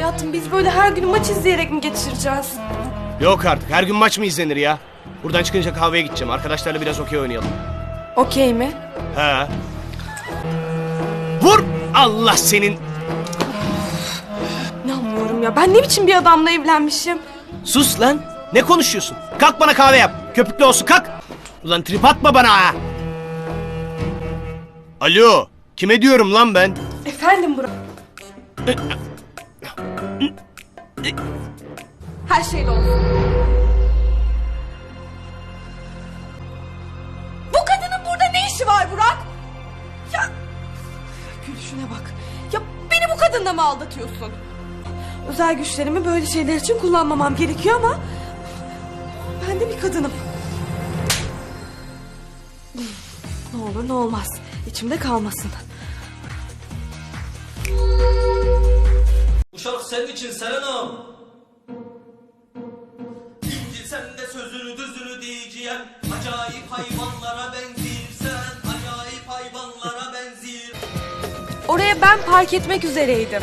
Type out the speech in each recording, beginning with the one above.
Hayatım biz böyle her gün maç izleyerek mi geçireceğiz? Yok artık her gün maç mı izlenir ya? Buradan çıkınca kahveye gideceğim. Arkadaşlarla biraz okey oynayalım. Okey mi? He. Vur! Allah senin... İnanmıyorum ya. Ben ne biçim bir adamla evlenmişim? Sus lan! Ne konuşuyorsun? Kalk bana kahve yap. Köpüklü olsun kalk. Ulan trip atma bana ha. Alo. Kime diyorum lan ben? Efendim Burak. Her şeyle olsun. Bu kadının burada ne işi var Burak? Ya gülüşüne bak. Ya beni bu kadınla mı aldatıyorsun? Özel güçlerimi böyle şeyler için kullanmamam gerekiyor ama ben de bir kadınım. Ne olur ne olmaz. İçimde kalmasın. Bu şarkı senin için Selena'm. Oraya ben park etmek üzereydim.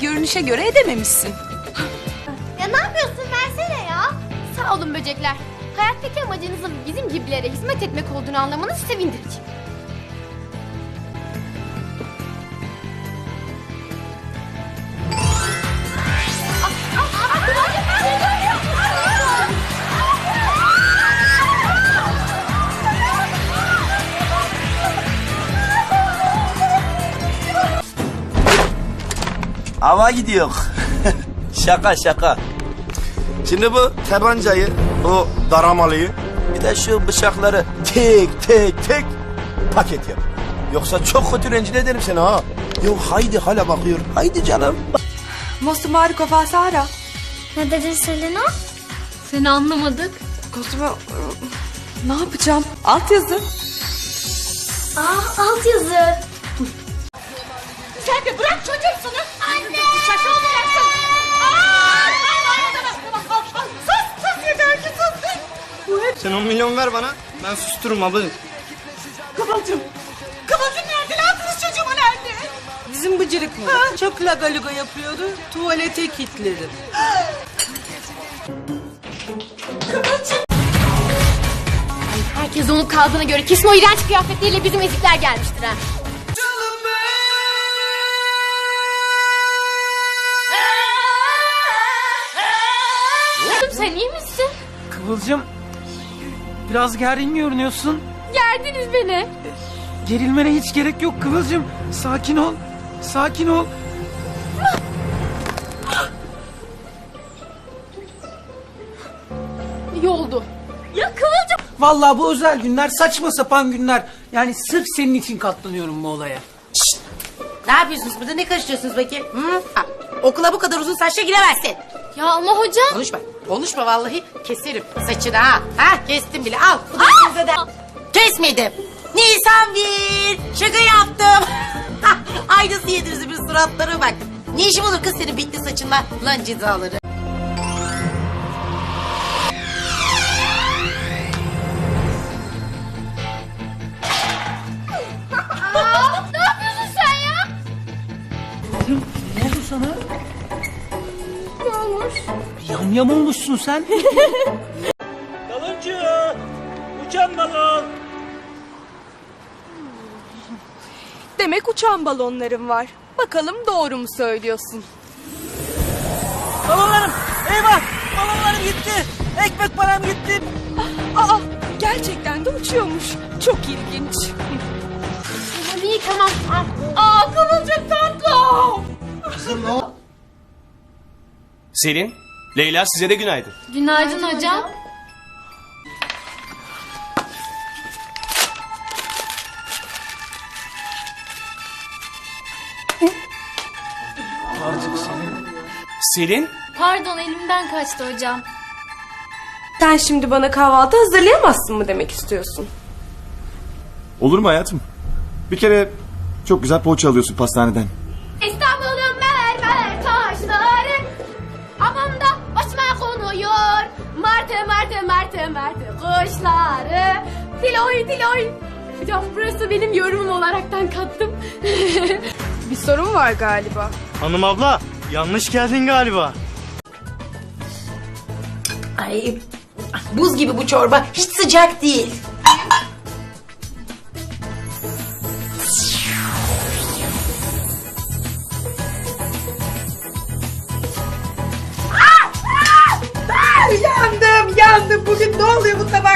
Görünüşe göre edememişsin. Ya ne yapıyorsun versene ya. Sağ olun böcekler. Hayattaki amacınızın bizim gibilere hizmet etmek olduğunu anlamanız sevindirici. Hava gidiyor. şaka şaka. Şimdi bu tabancayı, bu daramalıyı, bir de şu bıçakları tek tek tek paket yap. Yoksa çok kötü rencide ederim seni ha. Yok haydi hala bakıyor. Haydi canım. Mostu Mariko Fasara. Ne dedin Selena? Seni anlamadık. Kostüme... Ne yapacağım? Alt yazı. Aa alt yazı. Sen de bırak çocuğumsunu. Anne. Sen 10 milyon ver bana. Ben sustururum ablacığım. Kıvılcım. Kıvılcım nerede? Ne yaptınız çocuğuma nerede? Bizim bıcırık mı? Çok lagaluga yapıyordu. Tuvalete kilitledim. Herkes onu kaldığına göre kesin o iğrenç kıyafetleriyle bizim ezikler gelmiştir ha. Sen iyi misin? Kıvılcım biraz gergin görünüyorsun. Gerdiniz beni. Gerilmene hiç gerek yok Kıvılcım. Sakin ol. Sakin ol. İyi oldu. Ya Kıvılcım. Vallahi bu özel günler saçma sapan günler. Yani sırf senin için katlanıyorum bu olaya. Ne yapıyorsunuz burada? Ne karıştırıyorsunuz bakayım? Hı? Ha, okula bu kadar uzun saçla giremezsin. Ya ama hocam. Konuşma. Konuşma vallahi. Keserim saçını ha. Ha kestim bile. Al. Bu da ikinize de. Kesmedim. Nisan bir. Şaka yaptım. Aynısı yediniz bir suratlara bak. Ne işim olur kız senin bitti saçınla. Lan cezaları. Yam yam olmuşsun sen. Baloncu. Uçan balon. Demek uçan balonlarım var. Bakalım doğru mu söylüyorsun? Balonlarım. Eyvah. Balonlarım gitti. Ekmek param gitti. Aa gerçekten de uçuyormuş. Çok ilginç. Tamam iyi tamam. Aa, aa Kıvılcım tatlım. Selin, Leyla size de günaydın. Günaydın hocam. Selin? Pardon elimden kaçtı hocam. Sen şimdi bana kahvaltı hazırlayamazsın mı demek istiyorsun? Olur mu hayatım? Bir kere çok güzel poğaça alıyorsun pastaneden. Martı kuşları Tiloy tiloy Hocam burası benim yorumum olaraktan kattım Bir sorun var galiba. Hanım abla, Yanlış geldin galiba. Ay buz gibi bu çorba hiç sıcak değil. Oluyor bu tabak?